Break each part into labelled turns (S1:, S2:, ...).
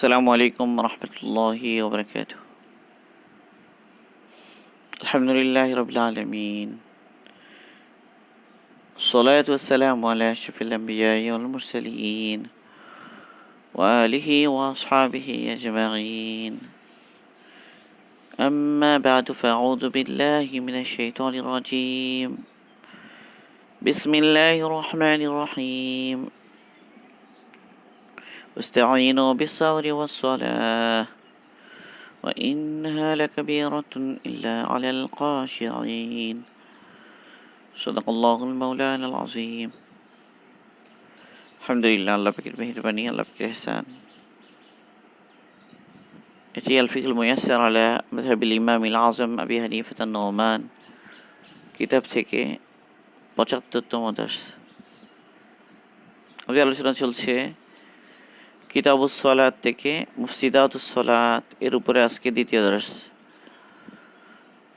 S1: السلام عليكم ورحمة الله وبركاته. الحمد لله رب العالمين. الصلاة والسلام على أشرف الأنبياء والمرسلين وآله وأصحابه أجمعين. أما بعد فأعوذ بالله من الشيطان الرجيم. بسم الله الرحمن الرحيم. واستعينوا بالصبر والصلاة وإنها لكبيرة إلا على الخاشعين صدق الله المولانا العظيم আলহামদুলিল্লাহ আল্লাহ পাকের মেহরবানি আল্লাহ পাকের এহসান এটি আলফিকুল মুয়াসসার আলা মযহাবিল ইমাম আল আজম আবি হানিফাত নোমান কিতাব থেকে পঁচাত্তরতম দাস আমাদের আলোচনা চলছে কিতাবুস সলাত থেকে মুফসিদাতুস সলাত এর উপরে আজকে দ্বিতীয় দর্শ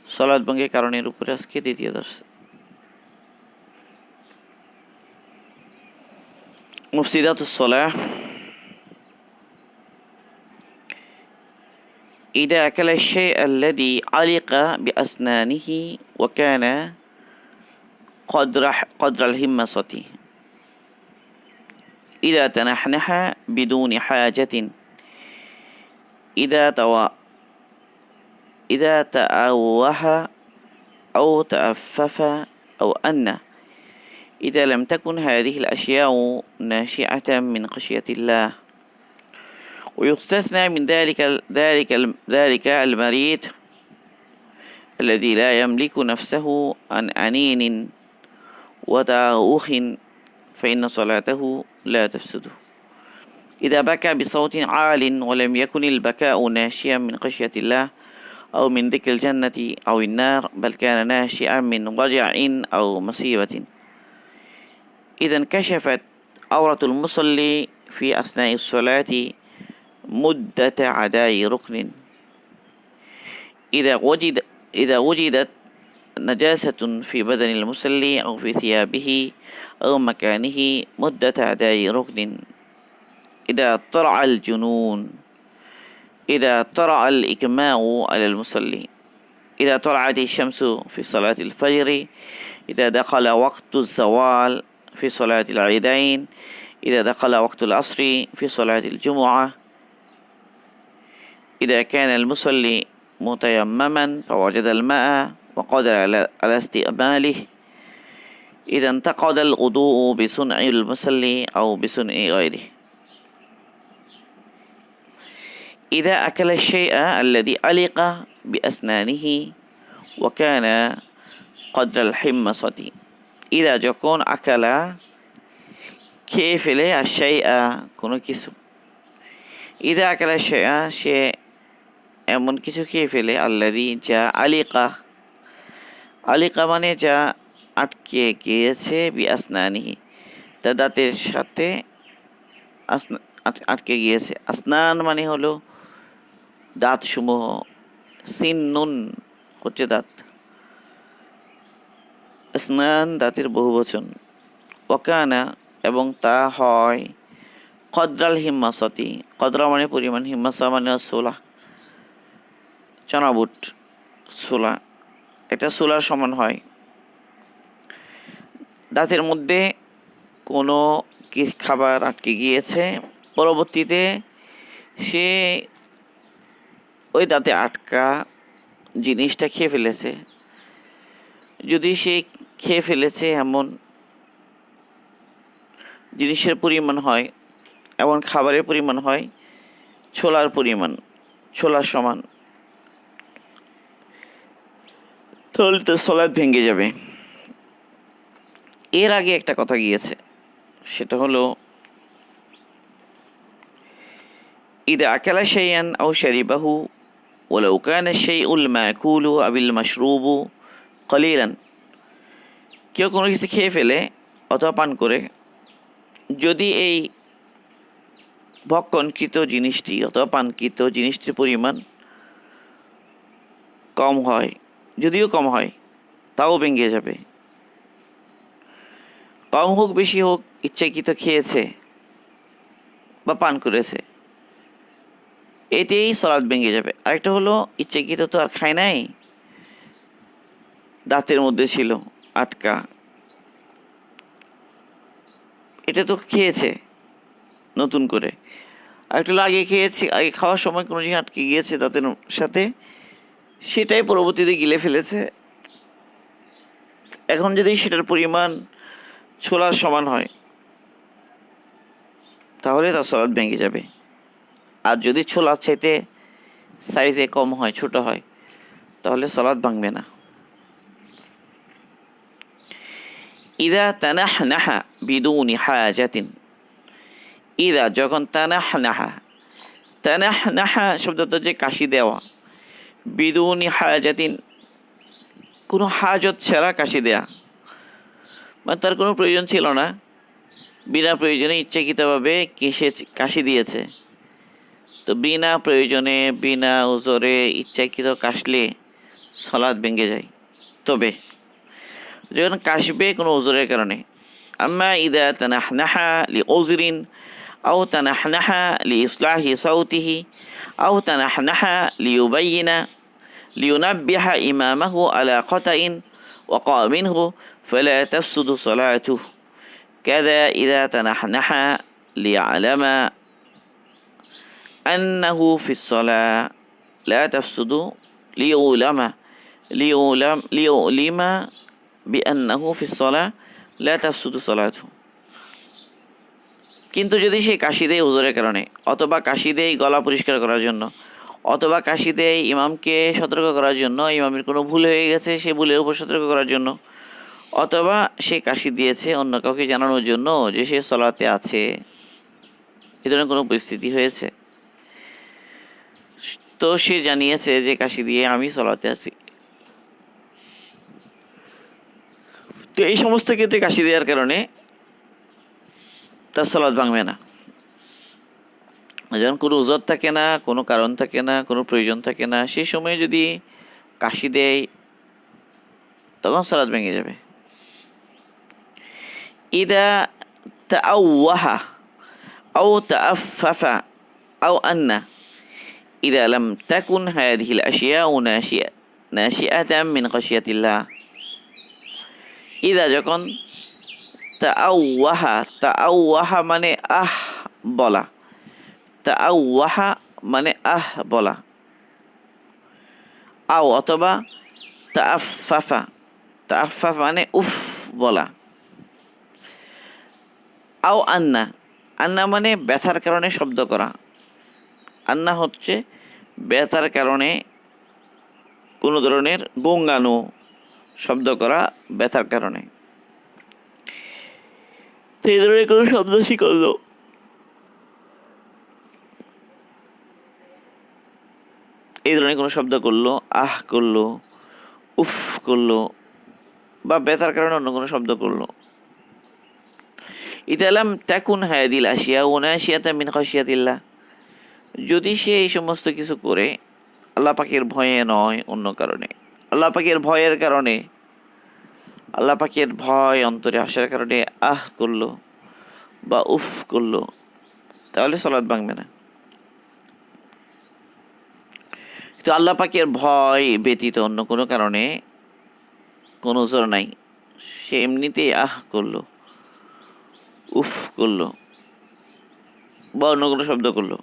S1: সলাৎ ভঙ্গের কারণের উপরে আজকে দ্বিতীয় দর্শ মুফসিদাতুস সলাহ إذا أكل الشيء الذي علق بأسنانه وكان قدر قدر الهمسة إذا تنحنح بدون حاجة. إذا توا إذا تأوه أو تأفف أو أن. إذا لم تكن هذه الأشياء ناشئة من خشية الله. ويستثنى من ذلك ذلك ذلك المريض الذي لا يملك نفسه عن أنين وتأوخ فإن صلاته لا تفسد إذا بكى بصوت عال ولم يكن البكاء ناشئا من خشية الله أو من ذكر الجنة أو النار بل كان ناشئا من وجع أو مصيبة. إذا انكشفت عورة المصلي في أثناء الصلاة مدة عداء ركن. إذا وجد إذا وجدت نجاسة في بدن المصلي أو في ثيابه أو مكانه مدة أداء ركن. إذا طلع الجنون إذا طلع الإكماء على المصلي إذا طلعت الشمس في صلاة الفجر إذا دخل وقت الزوال في صلاة العيدين إذا دخل وقت العصر في صلاة الجمعة. إذا كان المصلي متيمما فوجد الماء. وقدر على استئماله إذا انتقد الوضوء بصنع المصلي أو بصنع غيره إذا أكل الشيء الذي علق بأسنانه وكان قدر الحمصة إذا যখন আকালা খেয়ে ফেলে আর সেই কোনো কিছু ইদা আকালা শেয়া সে এমন কিছু খেয়ে ফেলে আল্লাদি যা আলিকা আলিকা মানে যা আটকে গিয়েছে বি আসনানি তা দাঁতের সাথে আটকে গিয়েছে। আসনান মানে হলো দাঁত সমূহ সিন নুন হচ্ছে দাঁত। স্নান দাঁতের বহু বচন। ওকানা এবং তা হয় কদ্রাল হিম্মাসতি। কদ্রা মানে পরিমাণ, হিম্মাসা মানে সোলা, চনাবুট, সোলা। এটা সোলার সমান হয়। দাঁতের মধ্যে কোনো খাবার আটকে গিয়েছে, পরবর্তীতে সে ওই দাঁতে আটকা জিনিসটা খেয়ে ফেলেছে। যদি সে খেয়ে ফেলেছে এমন জিনিসের পরিমাণ হয়, এমন খাবারের পরিমাণ হয়, ছোলার পরিমাণ, ছোলার সমান। তাহলে তো সলাদ ভেঙে যাবে এর আগে একটা কথা গিয়েছে সেটা হলো إذا أكل شيئا أو شربه ولو كان الشيء المأكول أو المشروب قليلا কেউ কোনো কিছু খেয়ে ফেলে অথবা পান করে যদি এই ভক্ষণকৃত জিনিসটি অথবা পানকৃত জিনিসটির পরিমাণ কম হয় যদিও কম হয়, তাও ভেঙে যাবে। কম হোক, বেশি হোক, ইচ্ছাকৃত খেয়েছে বা পান করেছে, এতেই সলাদ ভেঙে যাবে। আরেকটা হলো, ইচ্ছাকৃত তো আর খায় নাই, দাঁতের মধ্যে ছিল আটকা। এটা তো খেয়েছে নতুন করে। আর একটু আগে খেয়েছে, আগে খাওয়ার সময় কোনো জিনিস আটকে গিয়েছে দাঁতের সাথে সেটাই পরবর্তীতে গিলে ফেলেছে। এখন যদি সেটার পরিমাণ ছোলার সমান হয়, তাহলে তার সলাদ ভেঙে যাবে। আর যদি ছোলার চাইতে সাইজে কম হয়, ছোট হয়, তাহলে সলাদ ভাঙবে না। ইদা তানাহ নাহা বিদুনি হাজাতিন। ইদা যখন তানাহ নাহা তানাহ নাহা শব্দটা যে কাশি দেওয়া বিদুনি হাজাতিন, কোনো হাজত ছাড়া কাশি দেয়া। মানে তার কোনো প্রয়োজন ছিল না। বিনা প্রয়োজনে ইচ্ছাকৃতভাবে কেসে কাশি দিয়েছে। তো বিনা প্রয়োজনে, বিনা ওজরে ইচ্ছাকৃত কাশলে সলাদ ভেঙে যায়। তবে যখন কাশবে কোনো ওজরের কারণে, আম্মা ইদা তানাহনাহা লি ওজরিন আও তানাহনাহা লি ইসলাহি সাউতিহি أو تنحنح ليبين لينبح إمامه على خطأ وقع منه فلا تفسد صلاته. كذا إذا تنحنح ليعلم أنه في الصلاة لا تفسد ليعلم ليعلم ليعلم بأنه في الصلاة لا تفسد صلاته. কিন্তু যদি সে কাশি দেয় উজরের কারণে, অথবা কাশি দেয় গলা পরিষ্কার করার জন্য, অথবা কাশি দেয় ইমামকে সতর্ক করার জন্য, ইমামের কোনো ভুল হয়ে গেছে, সে ভুলের উপর সতর্ক করার জন্য, অথবা সে কাশি দিয়েছে অন্য কাউকে জানানোর জন্য যে সে সলাতে আছে, এ ধরনের কোনো পরিস্থিতি হয়েছে। তো সে জানিয়েছে যে কাশি দিয়ে আমি সলাতে আছি। তো এই সমস্ত ক্ষেত্রে কাশি দেওয়ার কারণে তার সলাদ ভাঙবে না যখন কোনো উজর থাকে না কোনো কারণ থাকে না কোনো প্রয়োজন থাকে না সেই সময় যদি কাশি দেয় তখন সালাদ ভেঙে যাবে ইদা তাআওয়াহা আও তাআফফাফা আও আন্না إذا لم تكن هذه الأشياء ناشئة ناشئة من خشية الله إذا তাআওয়াহা তাআওয়াহা মানে আহ বলা। তাআওয়াহা মানে আহ বলা। আও অথবা তাআফফাফা তাআফফাফা মানে উফ বলা। আও আন্না আন্না মানে ব্যথার কারণে শব্দ করা। আন্না হচ্ছে ব্যথার কারণে কোনো ধরনের গঙ্গানো শব্দ করা ব্যথার কারণে। এই ধরনের কোনো শব্দ শিখলো। এই ধরনের কোনো শব্দ করল, আহ করল, উফ করল, বা ব্যথার কারণে অন্য কোনো শব্দ করল। ইতালাম তাকুন হায়াদিল আসিয়া ওনাশিয়াতা মিন খসিয়াতিল্লাহ যদি সে এই সমস্ত কিছু করে, আল্লাহ পাকের ভয়ে নয় অন্য কারণে। আল্লাহ পাকের ভয়ের কারণে আল্লাহ পাখির ভয় অন্তরে আসার কারণে আহ করল বা উফ করল। তাহলে সলাদ ভাঙবে না। কিন্তু আল্লাহ পাখির ভয় ব্যতীত অন্য কোনো কারণে কোনো জোর নাই। সে এমনিতেই আহ করল, উফ করল বা অন্য কোনো শব্দ করল।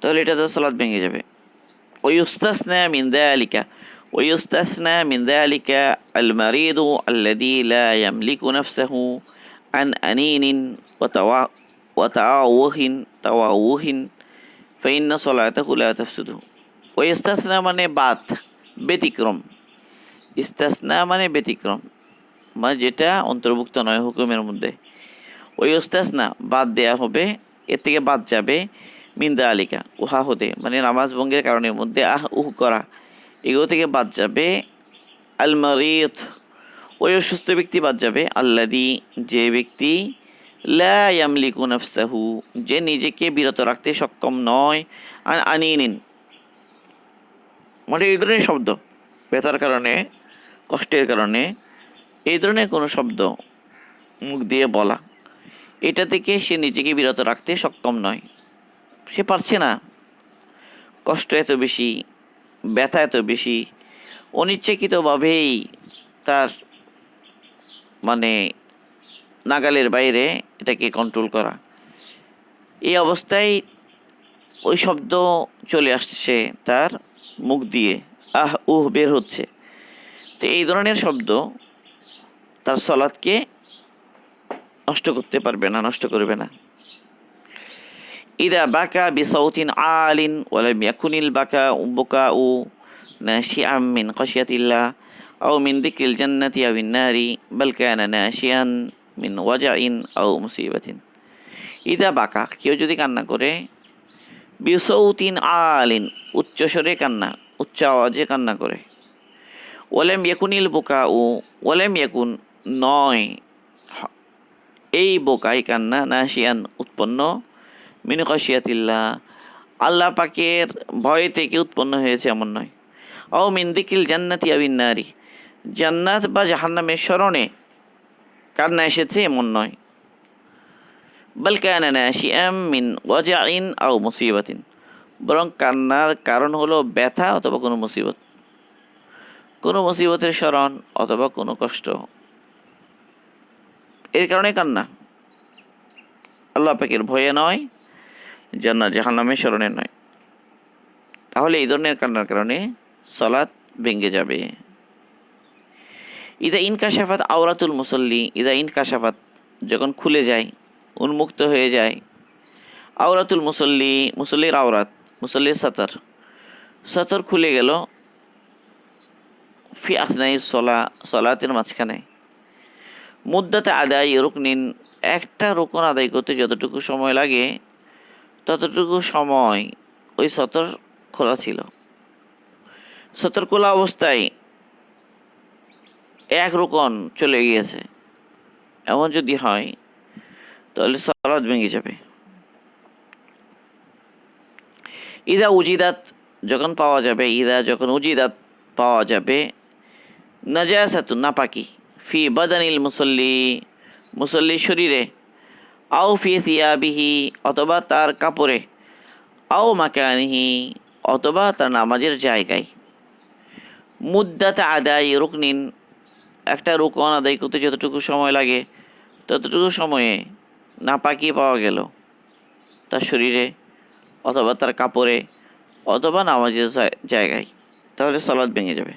S1: তাহলে এটা তো সলাদ ভেঙে যাবে। ওই উস্তাস নেয়া মিন্দায় আলিকা ويستثنى من ذلك المريض الذي لا يملك نفسه عن أنين وتوا- وتعوه تعوه فإن صلاته لا تفسد ويستثنى মানে বাদ ব্যতিক্রম ইস্তাসনা মানে ব্যতিক্রম মানে যেটা অন্তর্ভুক্ত নয় হুকুমের মধ্যে ওই ওস্তাসনা বাদ দেয়া হবে এর থেকে বাদ যাবে মিন্দা আলিকা উহা হতে মানে নামাজ ভঙ্গের কারণের মধ্যে আহ উহ করা এগুলো থেকে বাদ যাবে আল মারিদ ওই অসুস্থ ব্যক্তি বাদ যাবে। আল্লাদি যে ব্যক্তি লা ইয়ামলিকু নাফসাহু, যে নিজেকে বিরত রাখতে সক্ষম নয়। আর আনিয়ে নিন মানে এই ধরনের শব্দ। ব্যথার কারণে, কষ্টের কারণে, এই ধরনের কোনো শব্দ মুখ দিয়ে বলা। এটা থেকে সে নিজেকে বিরত রাখতে সক্ষম নয়। সে পারছে না। কষ্ট এত বেশি। ব্যথা এত বেশি। অনিচ্ছাকৃতভাবেই তার মানে নাগালের বাইরে এটাকে কন্ট্রোল করা। এই অবস্থায় ওই শব্দ চলে আসছে তার মুখ দিয়ে। আহ, উহ, বের হচ্ছে। তো এই ধরনের শব্দ তার সলাদকে নষ্ট করতে পারবে না, নষ্ট করবে না। ইদা বাকা বিসাউতিন আলিন ওয়ালাম ইয়াকুনিল বাকা বুকাউ নাশিআম মিন খাশিয়াতিল্লাহ আও মিন যিকরিল জান্নাতি আও নারি বাল কানা নাশিয়ান মিন ওয়াজাইন আও মুসিবাতিন। ইদা বাকা কেউ যদি কান্না করে বিসৌতিন আলিন উচ্চস্বরে কান্না, উচ্চ আওয়াজে কান্না করে। ওয়ালেম ইয়াকুনিল বোকা ও ওয়ালেম ইয়াকুন নয় এই বোকাই কান্না নাশিয়ান, উৎপন্ন মিন খসিয়াতিল্লাহ আল্লাহ পাকের ভয় থেকে উৎপন্ন হয়েছে এমন নয়। ও মিন্দিকিল জান্নাতি আবিন নারী, জান্নাত বা জাহান্নামের স্মরণে কান্না এসেছে এমন নয়। বরং কান্নার কারণ হলো ব্যথা অথবা কোনো মুসিবত। কোনো মুসিবতের স্মরণ অথবা কোনো কষ্ট। এর কারণে কান্না। আল্লাহ পাকের ভয়ে নয় জান্নাত জাহান্নামের স্মরণে নয়। তাহলে এই ধরনের কান্নার কারণে সলাৎ ভেঙে যাবে। ইদা ইনকাশাফাত আওরাতুল মুসল্লি, ইদা ইনকাশাফাত যখন খুলে যায়, উন্মুক্ত হয়ে যায়, আওরাতুল মুসল্লি, মুসল্লির আওরাত, মুসল্লির সাতর। সাতর খুলে গেল ফি আসনাই সলা, সলাতের মাঝখানে। মুদ্দাতে আদায়, রুকনিন, একটা রুকন আদায় করতে যতটুকু সময় লাগে ততটুকু সময় ওই সতর খোলা ছিল। সতর খোলা অবস্থায় এক রুকন চলে গিয়েছে। এমন যদি হয়, তাহলে সলাদ ভেঙে যাবে। ইদা উজিদাত যখন পাওয়া যাবে, ইদা যখন উজিদাত পাওয়া যাবে, নাজাসাতু নাপাকি ফি বাদানিল মুসল্লি মুসল্লি শরীরে আও ফি থিয়াবিহি অথবা তার কাপড়ে। আও মাকানিহি, অথবা তার নামাজের জায়গায়। মুদ্দাতে আদায় রুকনিন, একটা রুকন আদায় করতে যতটুকু সময় লাগে, ততটুকু সময়ে নাপাকি পাওয়া গেল। তার শরীরে, অথবা তার কাপড়ে, অথবা নামাজের জায়- জায়গায়। তাহলে সলাদ ভেঙে যাবে।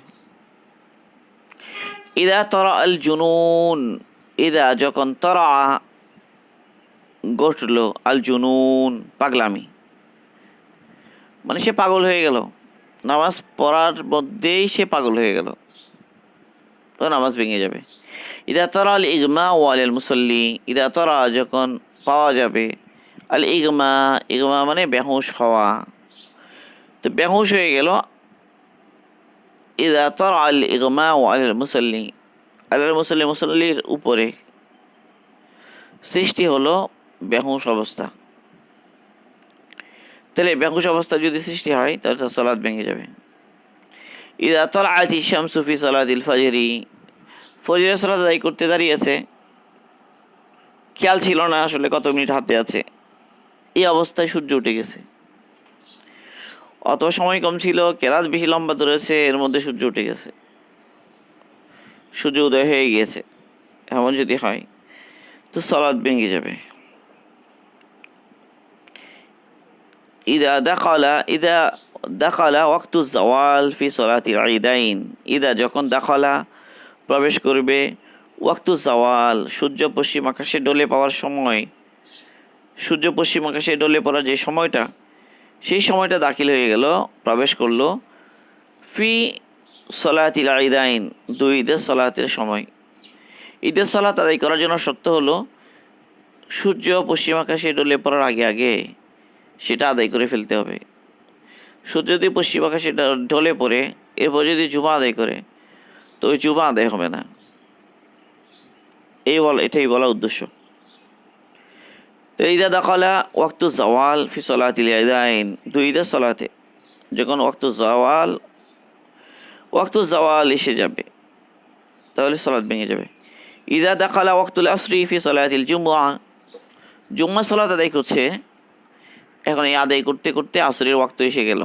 S1: ইদা তরা আল জুনুন, ইদা যখন তরা ঘটল। আল জুনুন, পাগলামি। মানে সে পাগল হয়ে গেল। নামাজ পড়ার মধ্যেই সে পাগল হয়ে গেল। তো নামাজ ভেঙে যাবে। ইদা তরা আল ইগমা ও আল মুসল্লি, ইদা তরা যখন পাওয়া যাবে, আল ইগমা ইগমা মানে বেহুশ হওয়া। তো বেহুশ হয়ে গেল। ইদা তরা আল ইগমা ও আল মুসল্লি আল মুসল্লি মুসল্লির উপরে সৃষ্টি হলো বেহুশ অবস্থা। তাহলে বেহুশ অবস্থা যদি সৃষ্টি হয়, তাহলে তার সলাদ ভেঙে যাবে। ইদা তলা আতি শামসুফি সলাদিল ফাজরি। ফজরের সলাদ আদায় করতে দাঁড়িয়েছে। খেয়াল ছিল না আসলে কত মিনিট হাতে আছে। এই অবস্থায় সূর্য উঠে গেছে। অত সময় কম ছিল, কেরাত বেশি লম্বা ধরেছে, এর মধ্যে সূর্য উঠে গেছে। সূর্য উদয় হয়ে গিয়েছে। এমন যদি হয়, তো সলাদ ভেঙে যাবে। ইদা দাখালা ইদা দাখালা ওয়াক্তু জওয়াল ফি সলাতিল ঈদাইন ইদা যখন দাখালা প্রবেশ করবে ওয়াক্তু জওয়াল সূর্য পশ্চিম আকাশে ডলে পাওয়ার সময়। সূর্য পশ্চিম আকাশে ডলে পড়ার যে সময়টা, সেই সময়টা দাখিল হয়ে গেল, প্রবেশ করল ফি সলাতিল ঈদাইন দুই ঈদের সলাতের সময়। ঈদের সলাত আদায় করার জন্য সত্য হলো সূর্য পশ্চিম আকাশে ডলে পড়ার আগে আগে সেটা আদায় করে ফেলতে হবে। সূর্য যদি পশ্চিম আকাশে ঢলে পড়ে, এরপর যদি জুমা আদায় করে, তো ওই জুমা আদায় হবে না। এই বল, এটাই বলা উদ্দেশ্য। তো ইদা দাখলা ওয়াক্তু জওয়াল ফি সলাতিল ইদাইন, দুই ঈদের সলাতে। যখন ওয়াক্তু জওয়াল ওয়াক্তু জওয়াল এসে যাবে, তাহলে সলাৎ ভেঙে যাবে। ঈদা দাখালা ওয়াক্তুল আসরি ফি সলাতিল জুমুয়া জুম্মা সলাত আদায় করছে এখন এই আদায় করতে করতে আসরের ওয়াক্ত এসে গেল।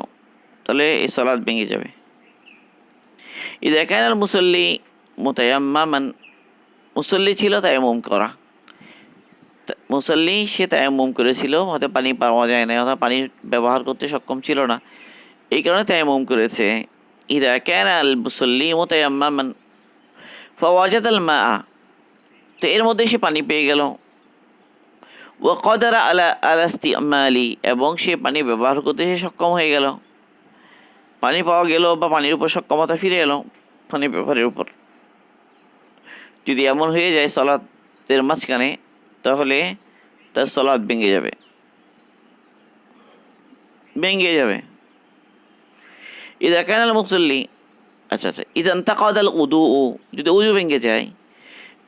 S1: তাহলে এই সলাদ ভেঙে যাবে। ইদা কানাল মুসল্লি মোতায়াম্মামান, মুসল্লি ছিল তায়াম্মুম করা। মুসল্লি সে তায়াম্মুম করেছিল, হয়তো পানি পাওয়া যায় না অথবা পানি ব্যবহার করতে সক্ষম ছিল না। এই কারণে তায়াম্মুম করেছে। ইদা কানাল মুসল্লি মোতায়াম্মামান, ফাওয়াজাদাল মা তো এর মধ্যে সে পানি পেয়ে গেল। ও কদারা আলা আলাস্তি মালি এবং সে পানি ব্যবহার করতে সে সক্ষম হয়ে গেল। পানি পাওয়া গেল বা পানির উপর সক্ষমতা ফিরে এলো পানি ব্যবহারের উপর। যদি এমন হয়ে যায় সলাতের মাঝখানে, তাহলে তার সলাদ ভেঙে যাবে। ভেঙে যাবে। ইদা কানাল মুসল্লি আচ্ছা আচ্ছা ইদান তাকাদাল উদু, যদি উজু ভেঙে যায়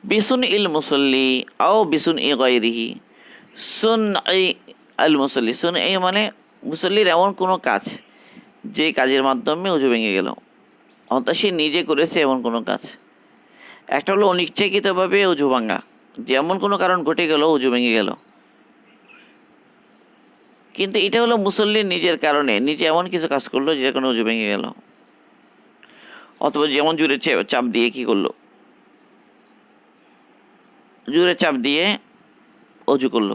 S1: বিসুন ইল মুসল্লি আও বিসুন ই গাইরিহি সুন এই আল মুসল্লি সুন এই মানে মুসল্লির এমন কোনো কাজ যে কাজের মাধ্যমে উজু ভেঙে গেল। অর্থাৎ সে নিজে করেছে এমন কোনো কাজ। একটা হলো অনিচ্ছাকৃতভাবে উজু ভাঙ্গা যে এমন কোনো কারণ ঘটে গেল, উজু ভেঙে গেল। কিন্তু এটা হলো মুসল্লির নিজের কারণে। নিজে এমন কিছু কাজ করল যেটা কোনো উজু ভেঙে গেল। অথবা যেমন জুড়ে চাপ দিয়ে কি করল? জুড়ে চাপ দিয়ে অজু করল।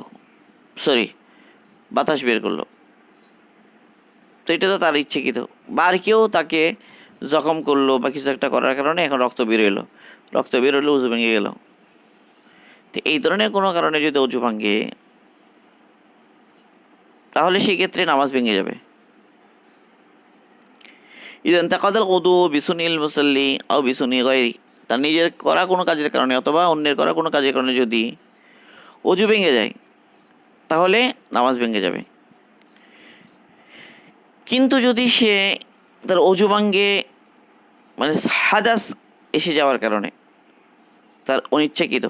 S1: সরি বাতাস বের করল। তো এটা তো তার ইচ্ছেকৃত। বা আর কেউ তাকে জখম করল বা কিছু একটা করার কারণে এখন রক্ত বের এলো রক্ত বের হলে উজু ভেঙে গেল। তো এই ধরনের কোনো কারণে যদি উজু ভাঙে, তাহলে সেই ক্ষেত্রে নামাজ ভেঙে যাবে। ইদেন তাকাদাল কদু বিসুনিল মুসল্লি আও বিসুনি গয়রি। তার নিজের করা কোনো কাজের কারণে অথবা অন্যের করা কোনো কাজের কারণে যদি অজু ভেঙে যায়, তাহলে নামাজ ভেঙে যাবে। কিন্তু যদি সে তার অজু ভাঙ্গে মানে হাদাস এসে যাওয়ার কারণে তার অনিচ্ছাকৃত,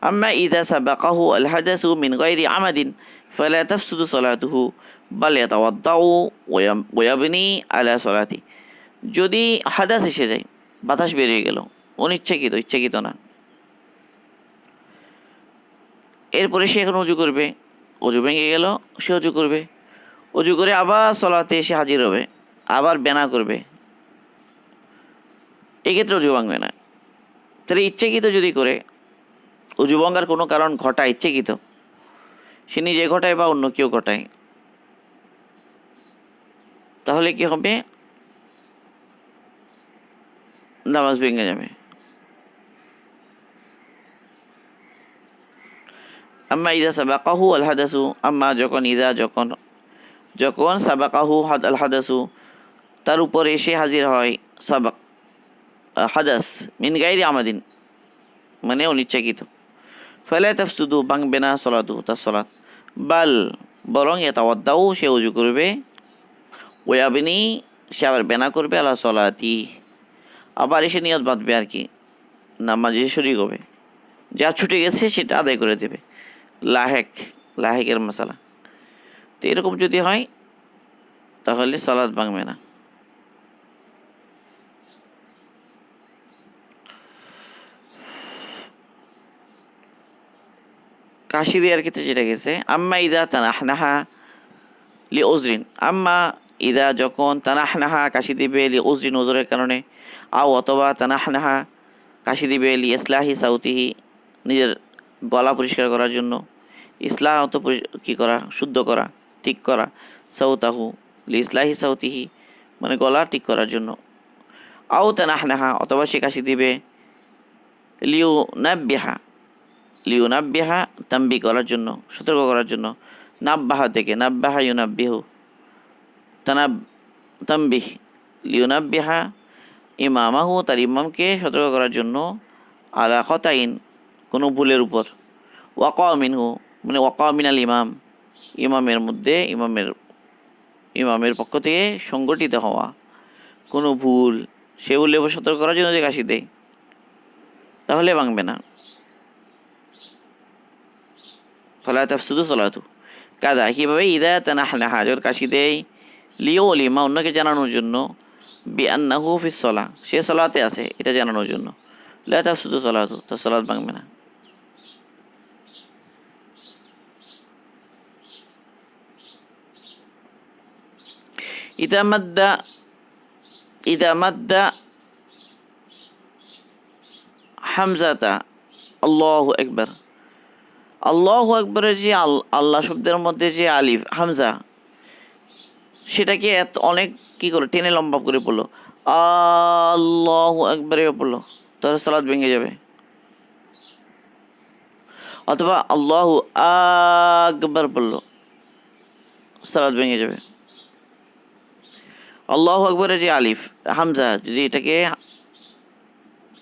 S1: আম্মা ইদা সাবাকাহু আল হাদাসু মিন গায়রি আমাদিন, ফালা তাফসুদু সালাতুহু, বাল ওয়াম- ওয়াবনি আলা সালাতি। যদি হাদাস এসে যায়, বাতাস বেরিয়ে গেল, অনিচ্ছাকৃত, ইচ্ছাকৃত না। এরপরে সে এখন অজু করবে। অজু ভেঙে গেল, সে অজু করবে। অজু করে আবার সলাতে এসে হাজির হবে, আবার বেনা করবে। এক্ষেত্রে অজু ভাঙবে না। তাহলে ইচ্ছাকৃত যদি করে অজু ভাঙার কোনো কারণ ঘটায়, ইচ্ছাকৃত। সে নিজে ঘটায় বা অন্য কেউ ঘটায়। তাহলে কি হবে? নামাজ ভেঙে যাবে। আম্মা ইদা সাবাকাহু আল হাদাসু আম্মা যখন ইদা যখন যখন সাবাকাহু হাদ আল হাদাসু তার উপর এসে হাজির হয় সাবাক হাদাস মিন গাইরি আমাদিন মানে অনিচ্ছাকৃত। ফলে তাফসুদু ভাঙবে না সলাতু তার সলাত বাল বরং এতাওয়াদ্দাও সে উজু করবে। ওয়াবিনি সে আবার বেনা করবে আল্লাহ সলাতি আবার এসে নিয়ত বাঁধবে আর কি। নামাজে শরিক হবে। যা ছুটে গেছে, সেটা আদায় করে দেবে। লাহেক, লাহেকের মশালা। তো এরকম যদি হয়, তাহলে সালাদ ভাঙবে না। কাশি দেওয়ার ক্ষেত্রে যেটা গেছে, আম্মা ইদা তানাহনাহা লি ওজরিন আম্মা ইদা যখন তানাহনাহা কাশি দিবে লি ওজরিন ওজরের কারণে, আও অথবা তানাহনাহা কাশি দিবে লি ইসলাহি সাউতিহি, নিজের গলা পরিষ্কার করার জন্য। ইসলাহ তো পরি- কী করা? শুদ্ধ করা, ঠিক করা। সাউতাহু লি ইসলাহি সাউতিহি মানে গলা ঠিক করার জন্য। আও তানাহনাহা, অথবা সে কাশি দিবে। লিউ নাব্বিহা লিউ নাব্বিহা তাম্বি করার জন্য, সতর্ক করার জন্য। নাব্বাহা থেকে, নাব্বাহা ইউনাব্বিহু, তানাব তাম্বিহ লিউনাব্বিহা ইমামাহু, তার ইমামকে সতর্ক করার জন্য। আলা খতাইন কোনো ভুলের উপর। ওয়াকা মিনহু মানে ওয়াকা মিনাল ইমাম, ইমামের মধ্যে, ইমামের ইমামের পক্ষ থেকে সংগঠিত হওয়া। কোনো ভুল, সে উপর সতর্ক করার জন্য যে কাশি দেয় তাহলে ভাঙবে না। ফলা তাফসুদু সলাতু। কাদা কীভাবে? ইদা তানাহনা, হাজর কাশি দেয়। লিও লিমা অন্যকে জানানোর জন্য। বি আন্নাহু ফি সলা সে সলাতে আছে, এটা জানানোর জন্য। লা তাফসুদু সলাতু তার সলাত ভাঙবে না। ইদা মাদ্দা ইদা মাদ্দা হামজাতা আল্লাহ একবার আল্লাহ একবারের যে আল- আল্লাহ শব্দের মধ্যে যে আলিফ, হামজা, সেটাকে এত অনেক কি করে টেনে লম্বা করে পড়ল। আল্লাহ একবারে পড়ল, তাহলে সালাদ ভেঙে যাবে। অথবা আল্লাহ আকবার পড়ল সালাদ ভেঙে যাবে। আল্লাহ আকবরের যে আলিফ, হামজা, যদি এটাকে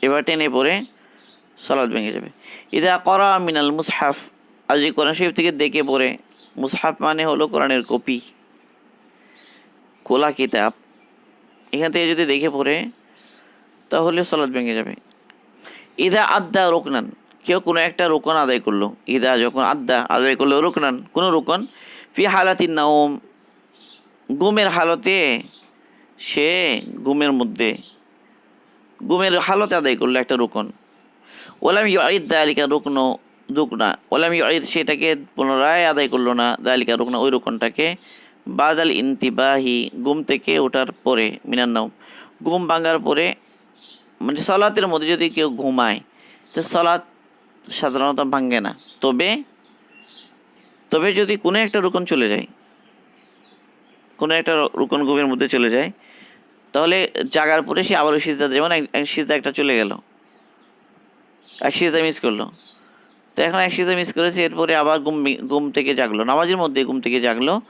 S1: এবার টেনে পড়ে সলাদ ভেঙে যাবে। ইদা করা মিনাল মুসহাফ, আর যদি কোরআন শরীফ থেকে দেখে পড়ে, মুসহাফ মানে হলো কোরআনের কপি, খোলা কিতাব। এখান থেকে যদি দেখে পড়ে, তাহলে সলাদ ভেঙে যাবে। ইদা আদ্দা রোকনান, কেউ কোনো একটা রোকন আদায় করল। ইদা যখন আদ্দা আদায় করল, রোকনান, কোনো রোকন, ফি হালাতিন নাওম গুমের হালতে সে গুমের মধ্যে গুমের হালতে আদায় করল একটা রোকন। ওলাম ইউঈদ দালিকা রুকন দুকনা ওলাম ইউঈদ সেটাকে পুনরায় আদায় করল না, দালিকা রুকনা ওই রুকনটাকে। বাদাল ইন্তিবাহি গুম থেকে ওঠার পরে মিনার নাম ঘুম ভাঙার পরে মানে সলাতের মধ্যে যদি কেউ ঘুমায়, তো সলাৎ সাধারণত ভাঙ্গে না। তবে তবে যদি কোনো একটা রুকন চলে যায়, কোনো একটা রুকন ঘুমের মধ্যে চলে যায় তাহলে জাগার পরে সে আবারও সিজদা যেমন এক- সিজদা একটা চলে গেল। এক সিজদা মিস করল। তো এখন এক সিজদা মিস করেছে, এরপরে আবার ঘুম ঘুম থেকে জাগলো। নামাজের মধ্যে ঘুম থেকে জাগলো।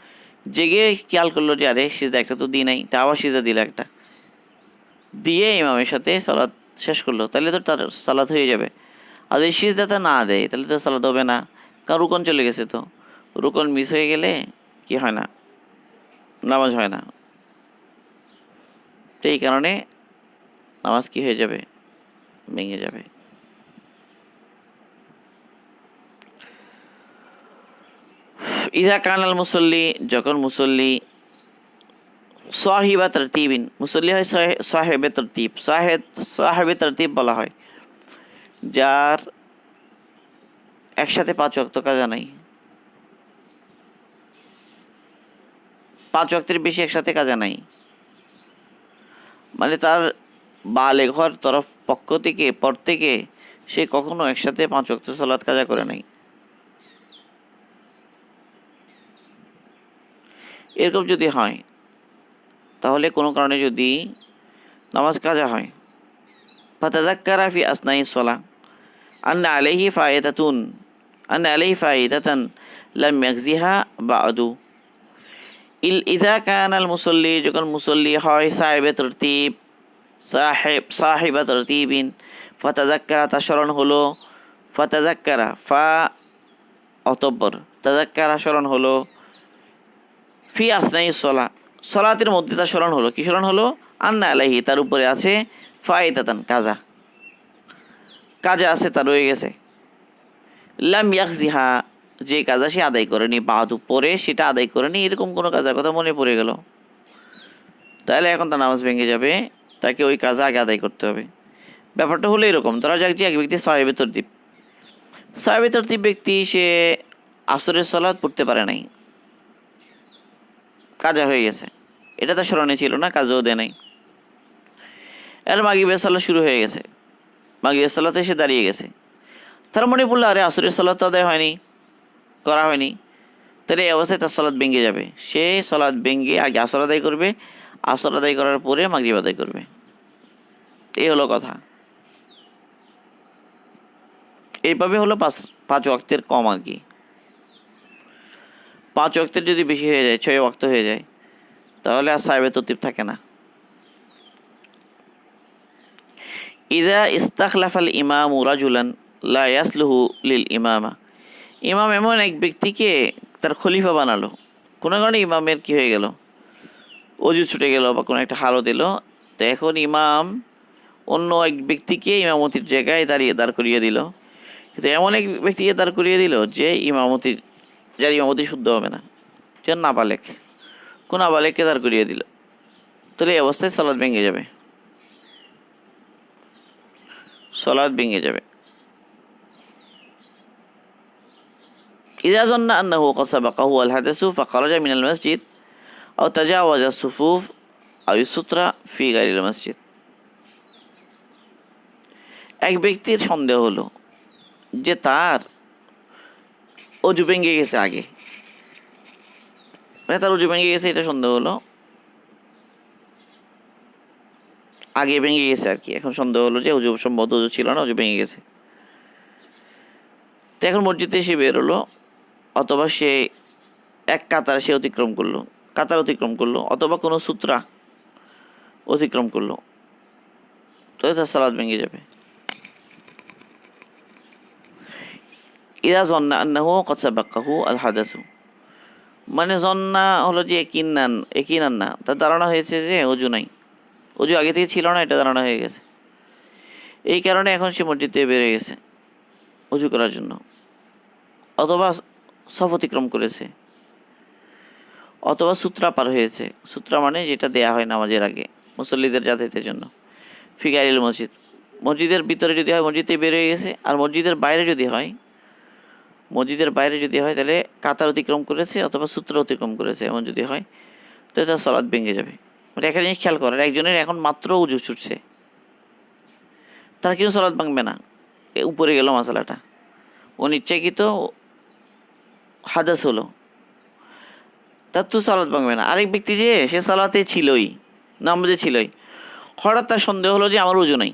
S1: জেগে খেয়াল করল যে, আরে, সিজদা একটা তো দিই নাই। তা আবার সিজদা দিল একটা। দিয়ে ইমামের সাথে সালাদ শেষ করল। তাহলে তো তার সালাদ হয়ে যাবে। আর যদি সিজদাটা না দেয়, তাহলে তো সালাদ হবে না। কারণ রুকন চলে গেছে তো। রুকন মিস হয়ে গেলে কি হয় না? নামাজ হয় না। তো এই কারণে নামাজ কি হয়ে যাবে? ভেঙে যাবে। ইদা কানাল মুসল্লি, যখন মুসল্লি সাহিবা তরতিবিন, মুসল্লি হয় সাহে- সাহেবে তরতিব সাহেব সাহেবে তরতিব বলা হয়, যার একসাথে পাঁচ অক্ত কাজা নাই। পাঁচ অক্তের বেশি একসাথে কাজা নাই। মানে তার বালেঘর তরফ পক্ষ থেকে, পর থেকে সে কখনো একসাথে পাঁচ অক্ত সালাত কাজা করে নাই। এরকম যদি হয়, তাহলে কোনো কারণে যদি নামাজ কাজা হয়। ফাতাজাক্কারা ফি আসনাই সলা। আন্না আলাইহি ফায়েদাতুন, আন্না আলাইহি ফায়েদাতান লাম ইয়াকজিহা বাদু। ইল ইদা কান আল মুসল্লি, যখন মুসল্লি হয় সাহেবে তরতিব, সাহেব, সাহেবা তরতিবিন ফাতাজাক্কারা তার স্মরণ হলো ফাতাজাক্কারা ফা অতব্বর তাজাক্কারা স্মরণ হলো, ফি আসনাই সলা, সলাতের মধ্যে তা স্মরণ হলো, কি স্মরণ হলো? আন্না আলাহি তার উপরে আছে ফায়দাতান কাজা। কাজা আছে, তা রয়ে গেছে। লাম ইয়াকজিহা যে কাজা সে আদায় করেনি বাদু পরে সেটা আদায় করেনি, এরকম কোনো কাজের কথা মনে পড়ে গেল। তাহলে এখন তার নামাজ ভেঙে যাবে, তাকে ওই কাজা আগে আদায় করতে হবে। ব্যাপারটা হলো এরকম, ধরা যাক যে এক ব্যক্তি সাহেবে তরতিব। সাহেবে তরতিব ব্যক্তি, সে আসরের সলাদ পড়তে পারে নাই। কাজা হয়ে গেছে। এটা তো স্মরণে ছিল না, কাজও দেয় নাই। এর মাগিবের সাল্লাহ শুরু হয়ে গেছে। মাগিবের সাল্লাতে সে দাঁড়িয়ে গেছে। তার মনে পড়ল, আরে আসরের সালাদ তো আদায় হয়নি। করা হয়নি। তাহলে এই অবস্থায় তার সালাদ ভেঙে যাবে। সে সলাদ ভেঙে আগে আসর আদায় করবে। আসর আদায় করার পরে মাগরিব আদায় করবে। এই হলো কথা। এইভাবে হলো পাঁচ পাঁচ ওয়াক্তের কম আর কি। পাঁচ ওয়াক্তের যদি বেশি হয়ে যায়, ছয় ওয়াক্ত হয়ে যায়, তাহলে আর সাহেবের ততিব থাকে না। ইজা ইস্তাখলাফাল ইমাম রাজুলান লা ইয়াসলুহু লিল ইমামা। ইমাম এমন এক ব্যক্তিকে তার খলিফা বানালো। কোনো কারণে ইমামের কি হয়ে গেল? অজু ছুটে গেল বা কোনো একটা হালত এলো তো এখন ইমাম অন্য এক ব্যক্তিকে ইমামতির জায়গায় দাঁড়িয়ে, দাঁড় করিয়ে দিল। কিন্তু এমন এক ব্যক্তিকে দাঁড় করিয়ে দিল যে ইমামতির, যার ইমামতি শুদ্ধ হবে না। যে নাবালেক, কোন আবালেককে দাঁড় করিয়ে দিল। তাহলে এই অবস্থায় সলাদ ভেঙে যাবে। সলাদ ভেঙে যাবে। إذا ظن أنه قد سبقه الحدث فخرج من المسجد أو تجاوز الصفوف أو السترة في غير المسجد এক ব্যক্তির সন্দেহ হলো যে তার অজু ভেঙে গেছে আগে মানে তার অজু ভেঙে গেছে এটা সন্দেহ হলো আগে ভেঙে গেছে আর কি এখন সন্দেহ হলো যে অজু সম্ভবত অজু ছিল না অজু ভেঙে গেছে তো এখন মসজিদে এসে বেরোলো অথবা সে এক কাতার সে অতিক্রম করল, কাতার অতিক্রম করল, অথবা কোনো সূত্রা অতিক্রম করল, তো তার সালাদ ভেঙে যাবে। ইরা জন্না আন্নাহু কদ সাবাক্কাহু আল হাদাসু। মানে জন্না হলো যে একই একিনান একিনান না তার ধারণা হয়েছে যে অজু নাই। অজু আগে থেকে ছিল না, এটা ধারণা হয়ে গেছে। এই কারণে এখন সে মসজিদ থেকে বেরিয়ে গেছে অজু করার জন্য। অথবা সফ অতিক্রম করেছে। অথবা সূত্রা পার হয়েছে। সূত্রা মানে যেটা দেয়া হয় নামাজের আগে, মুসল্লিদের যাতায়াতের জন্য। ফিগাইল মসজিদ। মসজিদের ভিতরে যদি হয় মসজিদে বেরিয়ে গেছে, আর মসজিদের বাইরে যদি হয়, মসজিদের বাইরে যদি হয় তাহলে কাতার অতিক্রম করেছে অথবা সূত্র অতিক্রম করেছে, এমন যদি হয়, তাহলে তার সলাদ ভেঙে যাবে। মানে একটা জিনিস খেয়াল করেন, একজনের এখন মাত্র উজু ছুটছে। তার কিন্তু সলাদ ভাঙবে না। উপরে গেল মশলাটা অনিচ্ছাকৃত হাদাস হলো। তার তো সালাদ ভাঙবে না। আরেক ব্যক্তি যে, সে সালাতে ছিলই, নামাজে ছিলই। হঠাৎ তার সন্দেহ হলো যে, আমার উজু নাই।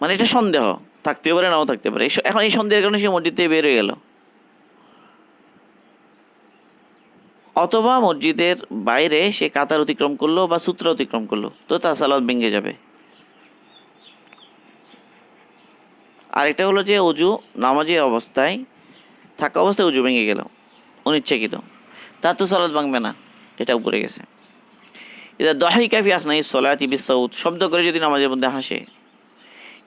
S1: মানে এটা সন্দেহ। থাকতেও পারে, নাও থাকতে পারে। এখন এই সন্দেহের কারণে সে মসজিদ থেকে বের হয়ে গেল। অথবা মসজিদের বাইরে সে কাতার অতিক্রম করল বা সূত্র অতিক্রম করল, তো তার সালাদ ভেঙে যাবে। আরেকটা হলো যে, অজু নামাজের অবস্থায় থাকা অবস্থায় উজু ভেঙে গেল। অনিচ্ছাকৃত। তার তো সলাদ ভাঙবে না, এটা উপরে গেছে। ইদা দহিকা ফি আসনাই সলাতি বিসাউদ শব্দ করে যদি নামাজের মধ্যে হাসে।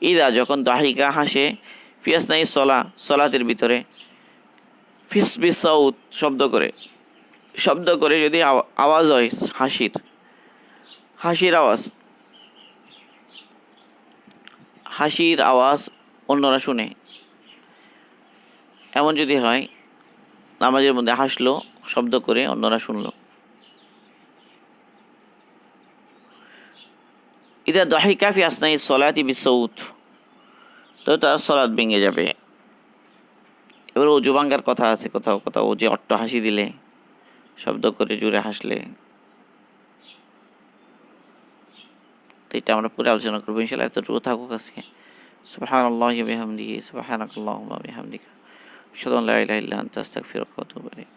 S1: ইদা যখন দাহিকা হাসে ফিয়াসনাই সলা, সলাতের ভিতরে ফিস বিসাউদ শব্দ করে। শব্দ করে যদি আওয়াজ হয়, হাসির। হাসির আওয়াজ। হাসির আওয়াজ অন্যরা শুনে। এমন যদি হয়, নামাজের মধ্যে হাসলো, শব্দ করে অন্যরা শুনলো। ইদা দহিকা ফি আসনাই সলাতি বিসৌত। তো তার সলাৎ ভেঙে যাবে। এবার ও ভাঙ্গার কথা আছে কোথাও কোথাও ও যে অট্ট হাসি দিলে, শব্দ করে জুড়ে হাসলে। তো এটা আমরা পুরো আলোচনা করব ইনশাল্লাহ এতটুকু থাকুক আজকে। সুবাহান আল্লাহ বিহামদিহি সুবাহান আল্লাহ বিহামদিকা। আশহাদু ফেরত লা ইলাহা